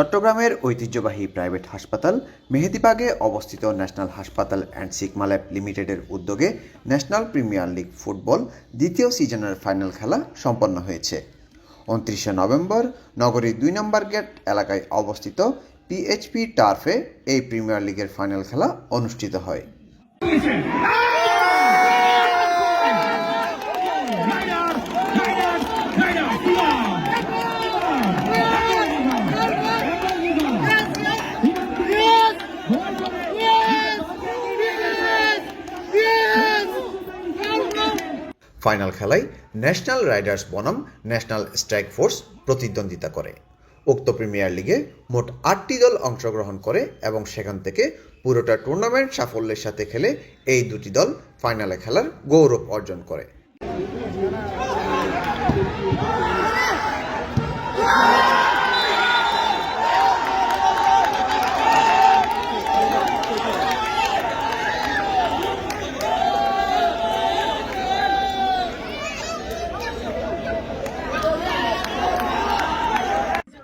চট্টগ্রামের ঐতিহ্যবাহী প্রাইভেট হাসপাতাল মেহেদিবাগে অবস্থিত ন্যাশনাল হাসপাতাল অ্যান্ড সিগমা ল্যাব লিমিটেডের উদ্যোগে ন্যাশনাল প্রিমিয়ার লিগ ফুটবল দ্বিতীয় সিজনের ফাইনাল খেলা সম্পন্ন হয়েছে। উনত্রিশে নভেম্বর নগরীর দুই নম্বর গেট এলাকায় অবস্থিত পিএইচপি টার্ফে এই প্রিমিয়ার লিগের ফাইনাল খেলা অনুষ্ঠিত হয়। ফাইনাল খেলায় ন্যাশনাল রাইডার্স বনাম ন্যাশনাল স্ট্রাইক ফোর্স প্রতিদ্বন্দ্বিতা করে। উক্ত প্রিমিয়ার লিগে মোট আটটি দল অংশগ্রহণ করে এবং সেখান থেকে পুরোটা টুর্নামেন্ট সাফল্যের সাথে খেলে এই দুটি দল ফাইনালে খেলার গৌরব অর্জন করে।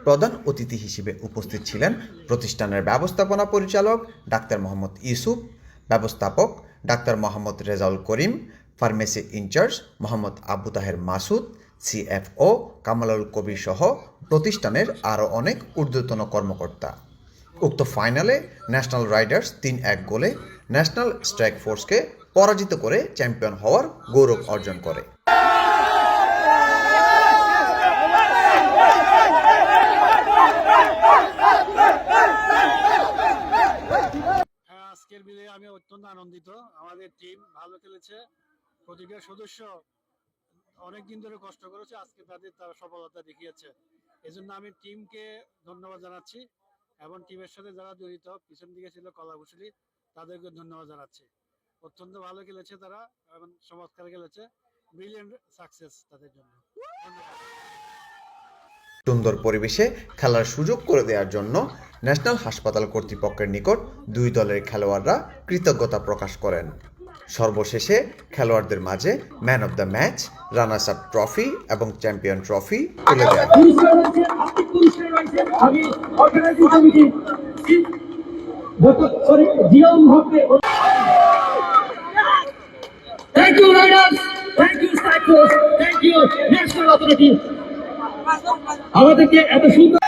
প্রধান অতিথি হিসেবে উপস্থিত ছিলেন প্রতিষ্ঠানের ব্যবস্থাপনা পরিচালক ডাক্তার মোহাম্মদ ইউসুফ, ব্যবস্থাপক doctor Mohammad Rezaul Karim, pharmacy in charge Mohammad Abu Taher Masud CFO Kamalul Kabir সহ প্রতিষ্ঠানের আরও অনেক ঊর্ধ্বতন কর্মকর্তা। উক্ত ফাইনালে ন্যাশনাল রাইডার্স তিন এক গোলে ন্যাশনাল স্ট্রাইক ফোর্সকে পরাজিত করে চ্যাম্পিয়ন হওয়ার গৌরব অর্জন করে হ্যাঁ আজকের বিজয়ে আমি অত্যন্ত আনন্দিত। আমাদের টিম ভালো খেলেছে। প্রতিটা সদস্য অনেক দিন ধরে কষ্ট করেছে। আজকে তাদের তারা সফলতা দেখিয়েছে। এজন্য আমি টিমকে ধন্যবাদ জানাচ্ছি এবং টিমের সাথে যারা জড়িত, পিছন দিকে ছিল কলাকুশলী তাদেরকে ধন্যবাদ জানাচ্ছি। অত্যন্ত ভালো খেলেছে তারা এবং চমৎকার খেলেছে। ব্রিলিয়েন্ট সাকসেস তাদের জন্য। সুন্দর পরিবেশে খেলার সুযোগ করে দেওয়ার জন্য ন্যাশনাল হাসপাতাল কর্তৃপক্ষের নিকট দুই দলের খেলোয়াড়রা কৃতজ্ঞতা প্রকাশ করেন। সর্বশেষে খেলোয়াড়দের মাঝে man of the match runners up trophy এবং চ্যাম্পিয়ন ট্রফি তুলে আমাদেরকে এত সুন্দর